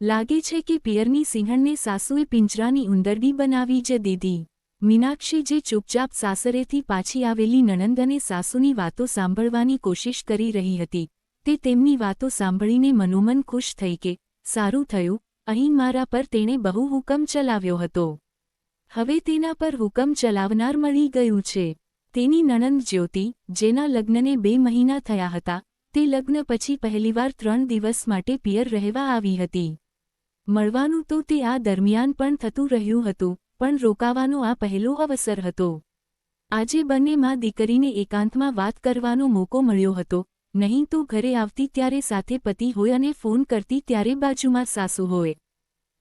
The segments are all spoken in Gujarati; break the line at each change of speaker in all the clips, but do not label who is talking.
લાગે છે કે પિયરની સિંહણને સાસુએ પિંજરાની ઉંદરડી બનાવી જ દીધી. મીનાક્ષી જે ચૂપચાપ સાસરેથી પાછી આવેલી નણંદ અને સાસુની વાતો સાંભળવાની કોશિશ કરી રહી હતી. તે તેમની વાતો સાંભળીને મનોમન ખુશ થઈ કે, સારું થયું, અહીં મારા પર તેણે બહુ હુકમ ચલાવ્યો હતો. હવે તેના પર હુકમ ચલાવનાર મળી ગયું છે. તેની નણંદ જ્યોતિ, જેના લગ્નને બે મહિના થયા હતા, તે લગ્ન પછી પહેલીવાર ત્રણ દિવસ માટે પિયર રહેવા આવી હતી. મળવાનું તો તે આ દરમિયાન પણ થતું રહ્યું હતું, પણ રોકાવાનો આ પહેલો અવસર હતો. આજે બંને માં દીકરીને એકાંતમાં વાત કરવાનો મોકો મળ્યો હતો, નહીં તો ઘરે આવતી ત્યારે સાથે પતિ હોય અને ફોન કરતી ત્યારે બાજુમાં સાસુ હોય.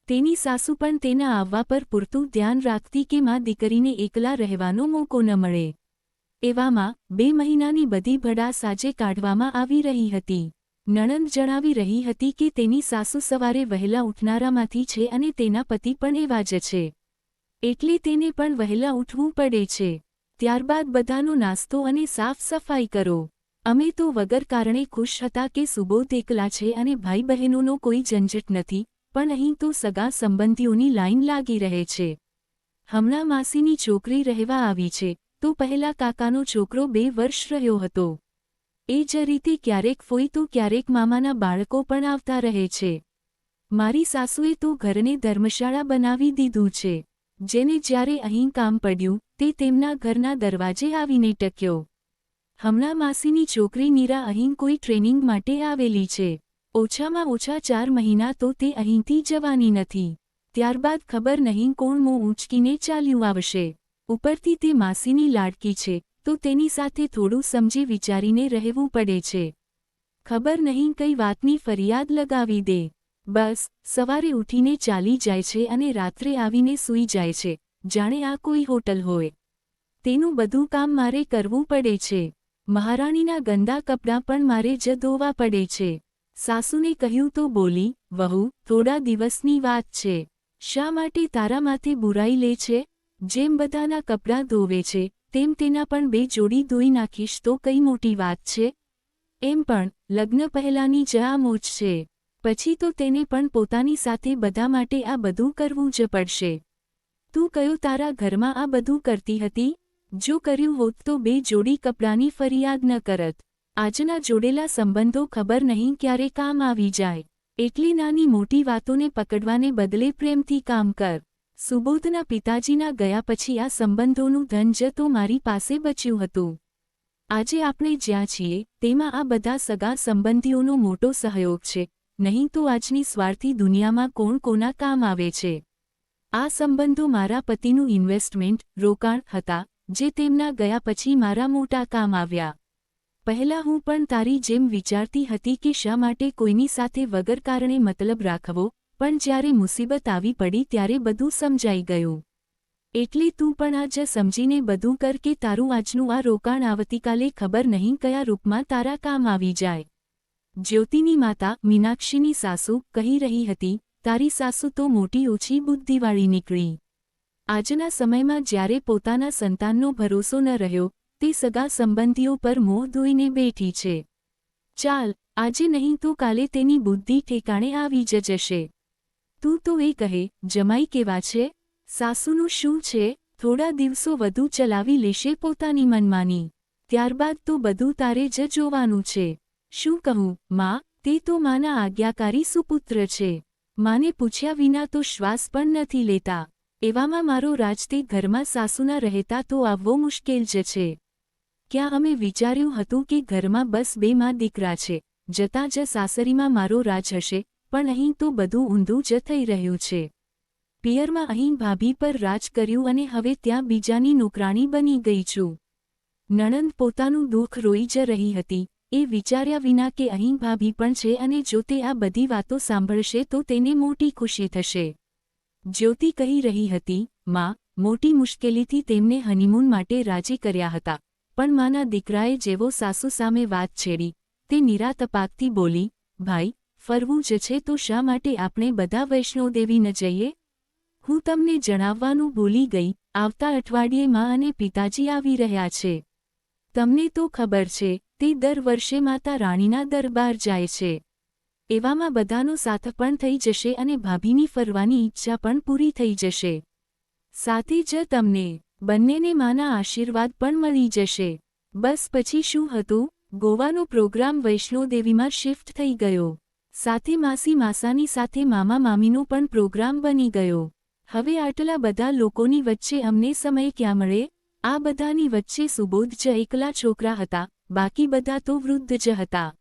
તેની સાસુ પણ તેના આવવા પર પૂરતું ધ્યાન રાખતી કે માં દીકરીને એકલા રહેવાનો મોકો ન મળે. એવામાં બે મહિનાની બધી ભડાસ આજે કાઢવામાં આવી રહી હતી. નણંદ જણાવી રહી હતી કે તેની સાસુ સવારે વહેલા ઉઠનારામાંથી છે અને તેના પતિ પણ એવા જ છે. એટલે તેને પણ વહેલા ઉઠવું પડે છે. ત્યારબાદ બધાનો નાસ્તો અને સાફ સફાઈ કરો. અમે તો વગર કારણે ખુશ હતા કે સુબોધ એકલા છે અને ભાઈ બહેનોનો કોઈ ઝંઝટ નથી, પણ અહીં તો સગા સંબંધીઓની લાઈન લાગી રહે છે. હમણાં માસીની છોકરી રહેવા આવી છે, તો પહેલા કાકાનો છોકરો બે વર્ષ રહ્યો હતો. એ જ રીતે ક્યારેક ફોઈ તો ક્યારેક મામાના બાળકો પણ આવતા રહે છે. મારી સાસુએ તો ઘરને ધર્મશાળા બનાવી દીધું છે. જેને જ્યારે અહીં કામ પડ્યું, તે તેમના ઘરના દરવાજે આવીને ટક્યો. હમણાં માસીની છોકરી નીરા અહીં કોઈ ટ્રેનિંગ માટે આવેલી છે. ઓછામાં ઓછા ચાર મહિના તો તે અહીંથી જવાની નથી. ત્યારબાદ ખબર નહીં કોણ મોં ઊંચકીને ચાલ્યું આવશે. ઉપરથી તે માસીની લાડકી છે. તો તેની સાથે થોડું સમજી વિચારીને રહેવું પડે છે. ખબર નહીં કઈ વાતની ફરિયાદ લગાવી દે. બસ, સવારે ઉઠીને ચાલી જાય છે અને રાત્રે આવીને સૂઈ જાય છે. જાણે આ કોઈ હોટલ હોય. તેનું બધું કામ મારે કરવું પડે છે. મહારાણીના ગંદા કપડાં પણ મારે જ ધોવા પડે છે. સાસુને કહ્યું તો બોલી, વહુ, થોડા દિવસની વાત છે. શા માટે તારા માથે બુરાઈ લે છે? જેમ બધાના કપડાં ધોવે છે તેમ તેના પણ બે જોડી ધોઈ નાખીશ તો કઈ મોટી વાત છે? એમ પણ લગ્ન પહેલાંની જ મોજ છે. પછી તો તેને પણ પોતાની સાથે બધા માટે આ બધું કરવું જ પડશે. તું કયો તારા ઘરમાં આ બધું કરતી હતી? જો કર્યું હોત તો બે જોડી કપડાની ફરિયાદ ન કરત. આજના જોડેલા સંબંધો ખબર નહીં ક્યારે કામ આવી જાય. એટલી નાની મોટી વાતોને પકડવાને બદલે પ્રેમથી કામ કર. સુબોધના પિતાજીના ગયા પછી આ સંબંધોનું ધન જ તો મારી પાસે બચ્યું હતું. આજે આપણે જ્યાં છીએ, તેમાં આ બધા સગા સંબંધીઓનો મોટો સહયોગ છે, નહીં તો આજની સ્વાર્થી દુનિયામાં કોણ કોના કામ આવે છે. આ સંબંધો મારા પતિનું ઇન્વેસ્ટમેન્ટ, રોકાણ હતા, જે તેમના ગયા પછી મારા મોટા કામ આવ્યા. પહેલા હું પણ તારી જેમ વિચારતી હતી કે શા માટે કોઈની સાથે વગર કારણે મતલબ રાખવો પણ જ્યારે મુસીબત આવી પડી ત્યારે બધું સમજાઈ ગયું. એટલે તું પણ આજ સમજીને બધું કર કે તારું આજનું આ રોકાણ આવતીકાલે ખબર નહીં કયા રૂપમાં તારા કામ આવી જાય. જ્યોતિની માતા મીનાક્ષીની સાસુ કહી રહી હતી, તારી સાસુ તો મોટી ઓછી બુદ્ધિવાળી નીકળી. આજના સમયમાં જ્યારે પોતાના સંતાનનો ભરોસો ન રહ્યો, તે સગા સંબંધીઓ પર મોહ ધોઈને બેઠી છે. ચાલ, આજે નહીં તો કાલે તેની બુદ્ધિ ઠેકાણે આવી જ જશે. તું તો એ કહે, જમાઈ કેવા છે? સાસુનું શું છે? થોડા દિવસો વધુ ચલાવી લેશે પોતાની મનમાની. ત્યારબાદ તો બધું તારે જ જોવાનું છે. શું કહું, માં, તે તો માના આજ્ઞાકારી સુપુત્ર છે. માને પૂછ્યા વિના તો શ્વાસ પણ નથી લેતા. એવામાં મારો રાજતે ઘરમાં સાસુના રહેતા તો આવવો મુશ્કેલ જ છે. ક્યાં અમે વિચાર્યું હતું કે ઘરમાં બસ બે માં દીકરા છે. જતાં જ સાસરીમાં મારો રાજ હશે પણ અહીં તો બધું ઊંધું જ થઈ રહ્યું છે. પિયરમાં અહીં ભાભી પર રાજ કર્યું અને હવે ત્યાં બીજાની નોકરાણી બની ગઈ છું. નણંદ પોતાનું દુઃખ રોઈ જ રહી હતી. એ વિચાર્યા વિના કે અહીં ભાભી પણ છે અને જો તે આ બધી વાતો સાંભળશે તો તેને મોટી ખુશી થશે. જ્યોતિ કહી રહી હતી, માં, મોટી મુશ્કેલીથી તેમને હનીમૂન માટે રાજી કર્યા હતા. પણ માના દીકરાએ જેવો સાસુ સામે વાત છેડી, તે નિરાતપાકથી બોલી, ભાઈ ફરવું જ છે, તો શા માટે આપણે બધા વૈષ્ણોદેવી ન જઈએ? હું તમને જણાવવાનું ભૂલી ગઈ, આવતા અઠવાડિયે માં અને પિતાજી આવી રહ્યા છે. તમને તો ખબર છે, તે દર વર્ષે માતા રાણીના દરબાર જાય છે. એવામાં બધાનો સાથ પણ થઈ જશે અને ભાભીની ફરવાની ઈચ્છા પણ પૂરી થઈ જશે. સાથે જ તમને બંનેને માના આશીર્વાદ પણ મળી જશે. બસ પછી શું હતું? ગોવાનો પ્રોગ્રામ વૈષ્ણોદેવીમાં શિફ્ટ થઈ ગયો. સાથે માસી માસાની સાથે મામા મામીનો પણ પ્રોગ્રામ બની ગયો. હવે આટલા બધા લોકોની વચ્ચે અમને સમય ક્યાં મળે? આ બધાની વચ્ચે સુબોધ જ એકલા છોકરા હતા, બાકી બધા તો વૃદ્ધ જ હતા.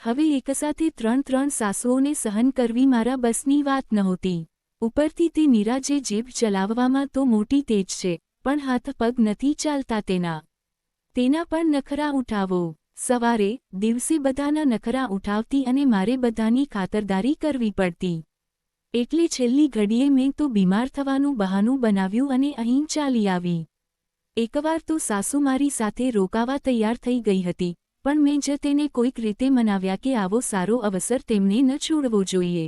હવે એકસાથે ત્રણ ત્રણ સાસુઓને સહન કરવી મારા બસની વાત નહોતી. ઉપરથી તે નિરાજે જીભ ચલાવવામાં તો મોટી તેજ છે, પણ હાથ પગ નથી ચાલતા તેના. તેના પણ નખરા ઉઠાવો. સવારે દિવસે બધાના નખરા ઉઠાવતી અને મારે બધાની ખાતરદારી કરવી પડતી. એટલે છેલ્લી ઘડીએ મેં તો બીમાર થવાનું બહાનું બનાવ્યું અને અહીં ચાલી આવી. એકવાર તો સાસુ મારી સાથે રોકાવા તૈયાર થઈ ગઈ હતી, પણ મેં જ તેને કોઈક રીતે મનાવ્યા કે આવો સારો અવસર તેમને ન છોડવો જોઈએ.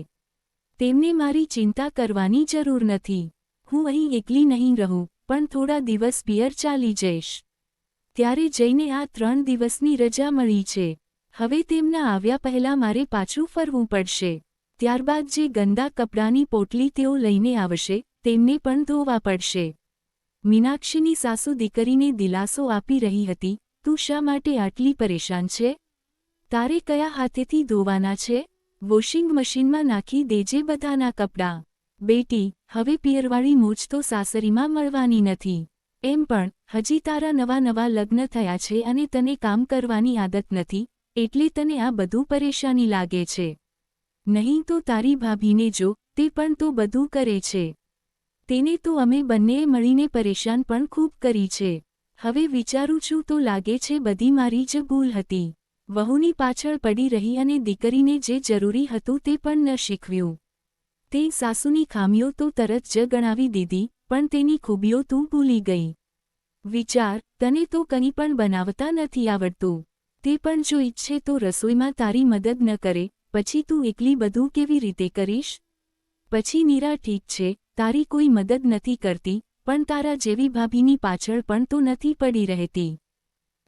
તેમને મારી ચિંતા કરવાની જરૂર નથી. હું અહીં એકલી નહીં રહું, પણ થોડા દિવસ પિયર ચાલી જઈશ. ત્યારે જઈને આ ત્રણ દિવસની રજા મળી છે. હવે તેમના આવ્યા પહેલાં મારે પાછું ફરવું પડશે. ત્યારબાદ જે ગંદા કપડાની પોટલી તેઓ લઈને આવશે, તેમને પણ ધોવા પડશે. મીનાક્ષીની સાસુ દીકરીને દિલાસો આપી રહી હતી, તું શા માટે આટલી પરેશાન છે? તારે કયા હાથેથી ધોવાના છે? વોશિંગ મશીનમાં નાખી દેજે બધાના કપડાં. બેટી, હવે પિયરવાળી મૂછ તો સાસરીમાં મળવાની નથી. એમ પણ, હજી તારા નવા નવા લગ્ન થયા છે અને તને કામ કરવાની આદત નથી, એટલે તને આ બધું પરેશાની લાગે છે. નહીં તો તારી ભાભીને જો, તે પણ તો બધું કરે છે. તેને તો અમે બંનેએ મળીને પરેશાન પણ ખૂબ કરી છે. હવે વિચારું છું તો લાગે છે બધી મારી જ ભૂલ હતી. વહુની પાછળ પડી રહી અને દીકરીને જે જરૂરી હતું તે પણ ન શીખવ્યું. તે સાસુની ખામીઓ તો તરત જ ગણાવી દીધી પણ તેની ખૂબીઓ તું ભૂલી ગઈ. વિચાર, તને તો કંઈ પણ બનાવતા નથી આવડતું. તે પણ જો ઈચ્છે તો રસોઈમાં તારી મદદ ન કરે, પછી તું એકલી બધું કેવી રીતે કરીશ? પછી નીરા ઠીક છે, તારી કોઈ મદદ નથી કરતી, પણ તારા જેવી ભાભીની પાછળ પણ તો નથી પડી રહેતી.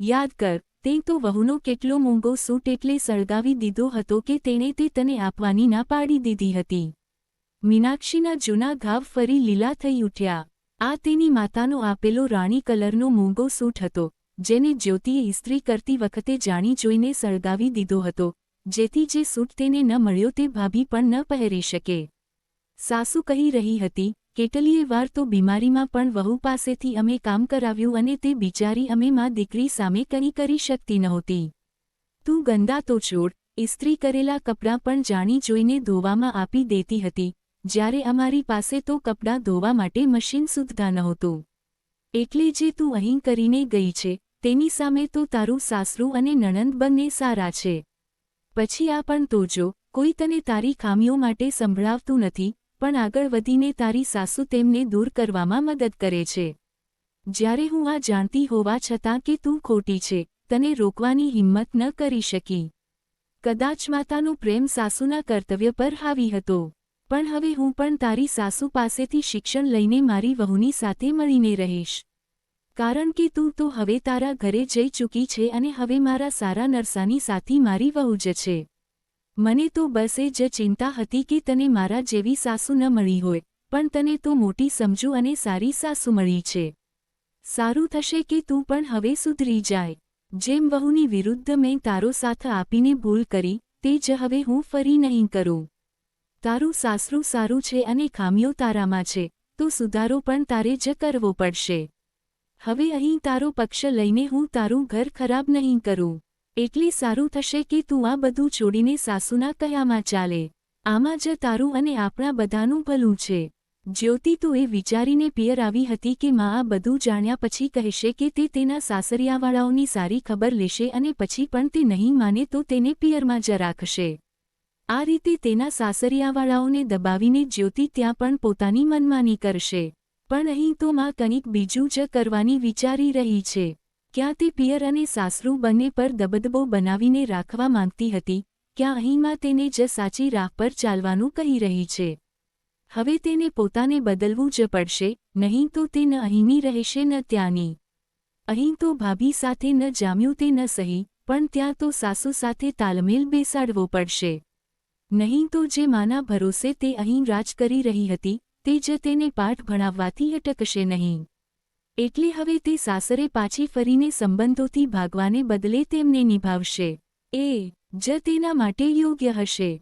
યાદ કર, તે તો વહુનો કેટલો મોંઘો સૂટ એટલે સળગાવી દીધો હતો કે તેણે તે તને આપવાની ના પાડી દીધી હતી. મીનાક્ષીના જૂના ઘાવ ફરી લીલા થઈ ઉઠ્યા. આ તેની માતાનો આપેલો રાણી કલરનો મૂંગો સૂટ હતો, જેને જ્યોતિએ ઇસ્ત્રી કરતી વખતે જાણી જોઈને સળગાવી દીધો હતો, જેથી જે સૂટ તેને ન મળ્યો તે ભાભી પણ ન પહેરી શકે. સાસુ કહી રહી હતી, કેટલીય વાર તો બીમારીમાં પણ વહુ પાસેથી અમે કામ કરાવ્યું અને તે બિચારી અમે માં દીકરી સામે કંઈ કરી શકતી નહોતી. તું ગંદા તો છોડ, ઇસ્ત્રી કરેલા કપડાં પણ જાણી જોઈને ધોવામાં આપી દેતી હતી જ્યારે અમારી પાસે તો કપડાં ધોવા માટે મશીન સુધતા નહોતું. એટલે જે તું અહીં કરીને ગઈ છે, તેની સામે તો તારું સાસરું અને નણંદ બંને સારા છે. પછી આ પણ તો જો કોઈ તને તારી ખામીઓ માટે સંભળાવતું નથી, પણ આગળ વધીને તારી સાસુ તેમને દૂર કરવામાં મદદ કરે છે. જ્યારે હું આ જાણતી હોવા છતાં કે તું ખોટી છે, તને રોકવાની હિંમત ન કરી શકી. કદાચ માતાનો પ્રેમ સાસુના કર્તવ્ય પર હાવી હતો. પણ હવે હું પણ તારી સાસુ પાસેથી શિક્ષણ લઈને મારી વહુની સાથે મળીને રહીશ. કારણ કે તું તો હવે તારા ઘરે જઈ ચૂકી છે અને હવે મારા સારા નરસાની સાથી મારી વહુ જ છે. મને તો બસ એ જ ચિંતા હતી કે તને મારા જેવી સાસુ ન મળી હોય, પણ તને તો મોટી સમજુ અને સારી સાસુ મળી છે. સારું થશે કે તું પણ હવે સુધરી જાય. જેમ વહુની વિરુદ્ધ મેં તારો સાથ આપીને ભૂલ કરી, તે જ હવે હું ફરી નહીં કરું. તારું સાસરું સારું છે અને ખામીઓ તારામાં છે, તો સુધારો પણ તારે જ કરવો પડશે. હવે અહીં તારો પક્ષ લઈને હું તારું ઘર ખરાબ નહીં કરું. એટલી સારું થશે કે તું આ બધું છોડીને સાસુના કયામાં ચાલે. આમાં જ તારું અને આપણા બધાનું ભલું છે. જ્યોતિ તો એ વિચારીને પિયર આવી હતી કે મા આ બધું જાણ્યા પછી કહેશે કે તે તેના સાસરિયાવાળાઓની સારી ખબર લેશે અને પછી પણ તે નહીં માને તો તેને પિયરમાં જ રાખશે. આ રીતે તેના સાસરિયાવાળાઓને દબાવીને જ્યોતિ ત્યાં પણ પોતાની મનમાની કરશે. પણ અહીં તો માં કંઈક બીજું જ કરવાની વિચારી રહી છે. ક્યાં તે પિયર અને સાસરું બંને પર દબદબો બનાવીને રાખવા માંગતી હતી, ક્યાં અહીંમાં તેને જ સાચી રાહ પર ચાલવાનું કહી રહી છે. હવે તેને પોતાને બદલવું જ પડશે, નહીં તો તે ન અહીંની રહેશે ન ત્યાંની. અહીં તો ભાભી સાથે ન જામ્યું તે ન સહી, પણ ત્યાં તો સાસુ સાથે તાલમેલ બેસાડવો પડશે. નહીં તો જે માના ભરોસે તે અહીં રાજ કરી રહી હતી, તે જ તેને પાઠ ભણાવવાથી અટકશે નહીં. એટલે હવે તે સાસરે પાછી ફરીને સંબંધોથી ભાગવાને બદલે તેમને નિભાવશે. એ જ તેના માટે યોગ્ય હશે.